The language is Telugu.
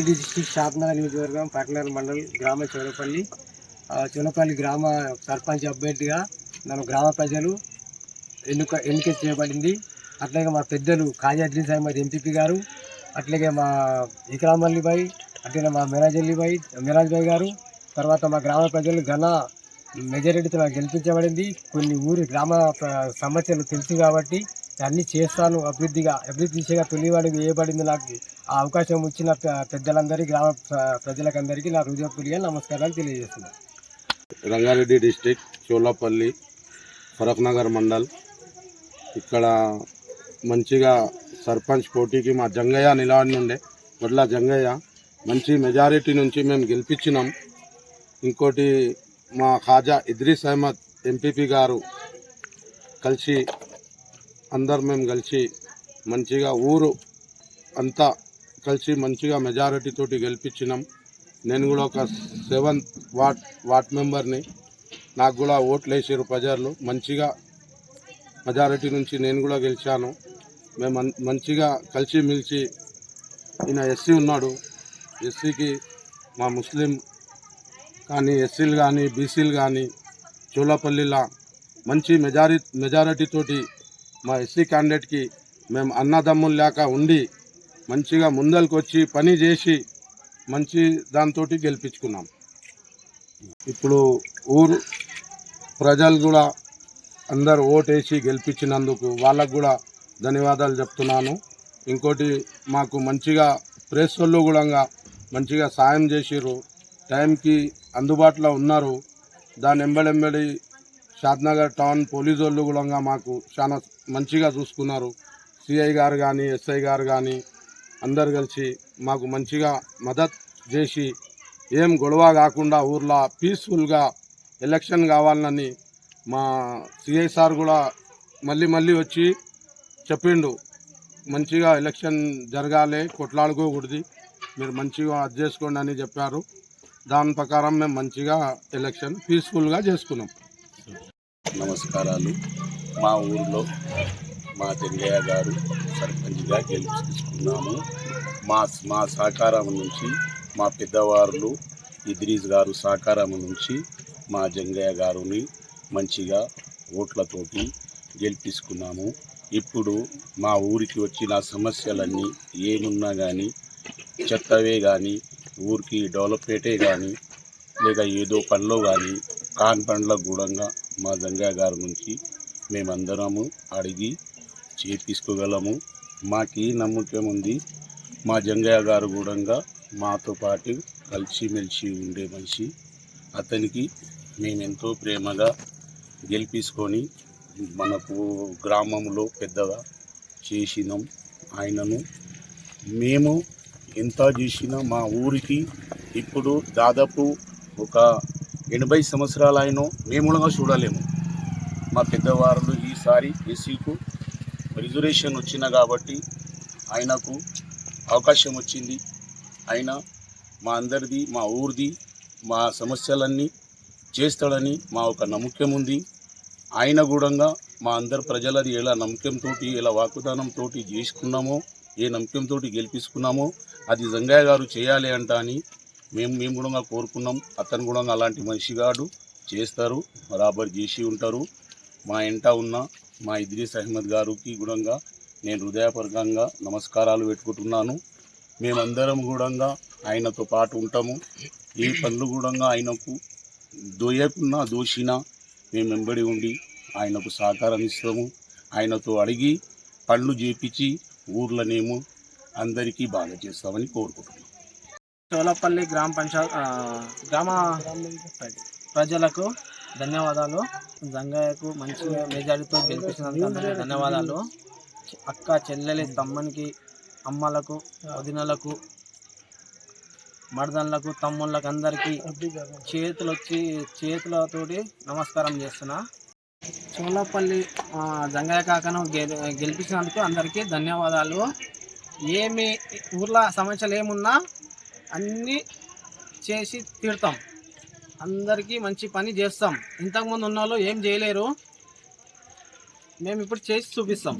డిస్టిక్ షాద్నగర్ నియోజకవర్గం పట్నగర్ మండల్ గ్రామ చౌడపల్లి ఆ, గ్రామ సర్పంచ్ అభ్యర్థిగా నన్ను గ్రామ ప్రజలు ఎన్నుక ఎన్నిక చేయబడింది. అట్లాగే మా పెద్దలు కాజీ అద్రీస్ అహ్మద్ ఎంపీపీ గారు. అట్లాగే మా ఇక్రామ్ అలీ భాయ్ అట్లాగే మా మిరాజల్లి అలీ భాయ్ మిరాజ్ భాయ్ గారు. తర్వాత మా గ్రామ ప్రజలు ఘన మెజారిటీతో నాకు గెలిపించబడింది. కొన్ని ఊరి గ్రామ సమస్యలు తెలుసు కాబట్టి అన్నీ చేస్తాను. అభివృద్ధిగా అభివృద్ధి దిశగా తొలివాడు వేయబడింది నాకు. ఆ అవకాశం ఇచ్చిన పెద్దలందరికీ గ్రామ ప్రజలకందరికీ నా హృదయపూర్వక నమస్కారాలు తెలియజేస్తున్నాను రంగారెడ్డి డిస్టిక్ చోలాపల్లి ఫరక్ నగర్ మండల్. ఇక్కడ మంచిగా సర్పంచ్ పోటీకి మా జంగయ్య నిలబడి ఉండే వడ్ల జంగయ్య. మంచి మెజారిటీ నుంచి మేము గెలిపించినాం. ఇంకోటి మా ఖాజా ఇద్రీస్ అహ్మద్ ఎంపీపీ గారు కలిసి అందరు మేము కలిసి మంచిగా ఊరు అంతా కలిసి మంచిగా మెజారిటీ తోటి గెలిపించినాం. నేను కూడా ఒక సెవెంత్ వార్డ్ వార్డ్ మెంబర్ని. నాకు కూడా ఓట్లు వేసారు ప్రజలు. మంచిగా మెజారిటీ నుంచి నేను కూడా గెలిచాను. మేము మంచిగా కలిసి మెలిసి ఈయన ఎస్సీ ఉన్నాడు. ఎస్సీకి మా ముస్లిం కానీ ఎస్సీలు కానీ బీసీలు కానీ చూలపల్లిలా మంచి మెజారి మెజారిటీ తోటి మా ఎస్సీ క్యాండిడేట్కి మేము అన్నదమ్ములు లేక ఉండి మంచిగా ముందరికి వచ్చి పని చేసి మంచి దాంతో గెలిపించుకున్నాం. ఇప్పుడు ఊరు ప్రజలు కూడా అందరు ఓటేసి గెలిపించినందుకు వాళ్ళకు కూడా ధన్యవాదాలు చెప్తున్నాను. ఇంకోటి మాకు మంచిగా ప్రెస్ వాళ్ళు కూడా మంచిగా సాయం చేసిర్రు. టైంకి అందుబాటులో ఉన్నారు. దాని ఎంబడెంబడి షాద్నగర్ టౌన్ పోలీసు వాళ్ళు కూడా మాకు చాలా మంచిగా చూసుకున్నారు. సిఐ గారు కానీ ఎస్ఐ గారు కానీ అందరు కలిసి మాకు మంచిగా మద్దతు చేసి ఏం గొడవ కాకుండా ఊర్లో పీస్ఫుల్గా ఎలక్షన్ కావాలని మా సిఐ సార్ కూడా మళ్ళీ మళ్ళీ వచ్చి చెప్పిండు. మంచిగా ఎలక్షన్ జరగాలి కొట్లాడుకోకూడదు మీరు మంచిగా అది చేసుకోండి అని చెప్పారు. దాని ప్రకారం మేము మంచిగా ఎలక్షన్ పీస్ఫుల్గా చేసుకున్నాం. నమస్కారాలు. మా ఊరిలో మా చెంగయ్య గారు సర్పంచ్గా గెలిపించుకున్నాము మా మా సహకారం నుంచి మా పెద్దవారులు ఇద్రీస్ గారు సహకారం నుంచి మా జంగయ్య గారుని మంచిగా ఓట్లతోటి గెలిపించుకున్నాము. ఇప్పుడు మా ఊరికి వచ్చిన సమస్యలన్నీ ఏమున్నా కానీ చెత్తవే కానీ ఊరికి డెవలప్మెంటే కానీ లేక ఏదో పనిలో కానీ కాన్ పండ్లకు గూడంగా మా జంగయ్య గారి నుంచి మేమందరము అడిగి చేపించుకోగలము మాకు నమ్మకం ఉంది. మా జంగయ్య గారు కూడా మాతో పాటు కలిసిమెలిసి ఉండే మనిషి. అతనికి మేమెంతో ప్రేమగా గెలిపించుకొని మనకు గ్రామంలో పెద్దగా చేసినాం. ఆయనను మేము ఎంత చేసినా మా ఊరికి ఇప్పుడు దాదాపు ఒక ఎనభై సంవత్సరాలు ఆయన మేము కూడా చూడలేము. మా పెద్దవారు ఈసారి ఎస్సీకు రిజర్వేషన్ వచ్చిన కాబట్టి ఆయనకు అవకాశం వచ్చింది. ఆయన మా అందరిది మా ఊరిది మా సమస్యలన్నీ చేస్తాడని మా ఒక నమ్మకం ఉంది. ఆయన కూడా మా అందరి ప్రజలది ఎలా నమ్మకంతో ఎలా వాగ్దానంతో చేసుకున్నామో ఏ నమ్మకంతో గెలిపించుకున్నామో అది జంగయ్య గారు చేయాలి అంట అని మేము మేము కూడా కోరుకున్నాం. అతను కూడా అలాంటి మనిషి కాడు చేస్తారు బరాబర్ చేసి ఉంటారు. మా ఇంట ఉన్న మా ఇద్రీస్ అహ్మద్ గారికి గుణంగా నేను హృదయపూర్వకంగా నమస్కారాలు పెట్టుకుంటున్నాను. మేమందరం కూడా ఆయనతో పాటు ఉంటాము. ఏ పనులు కూడా ఆయనకు దోయకున్నా దోషినా మేము వెంబడి ఉండి ఆయనకు సహకారం ఇస్తాము. ఆయనతో అడిగి పనులు చేపించి ఊర్లనేమో అందరికీ బాగా చేస్తామని కోరుకుంటున్నాం. చోలపల్లి గ్రామ పంచాయత్ గ్రామ ప్రజలకు ధన్యవాదాలు. జంగయ్యకు మంచిగా మెజారిటీతో గెలిపించినందుకు అందరికీ ధన్యవాదాలు. అక్క చెల్లెలి తమ్మనికి అమ్మలకు వదినలకు మర్దన్లకు తమ్ముళ్ళకు అందరికీ చేతులు వచ్చి చేతులతోటి నమస్కారం చేస్తున్నా. చోలపల్లి జంగయ్య కాకను గె- గెలిపించినందుకు అందరికీ ధన్యవాదాలు. ఏమి ఊర్లో సమస్యలు ఏమున్నా అన్నీ చేసి తీరుతాం. అందరికీ మంచి పని చేస్తాం. ఇంతకుముందు ఉన్న వాళ్ళు ఏం చేయలేరు. మేము ఇప్పుడు చేసి చూపిస్తాం.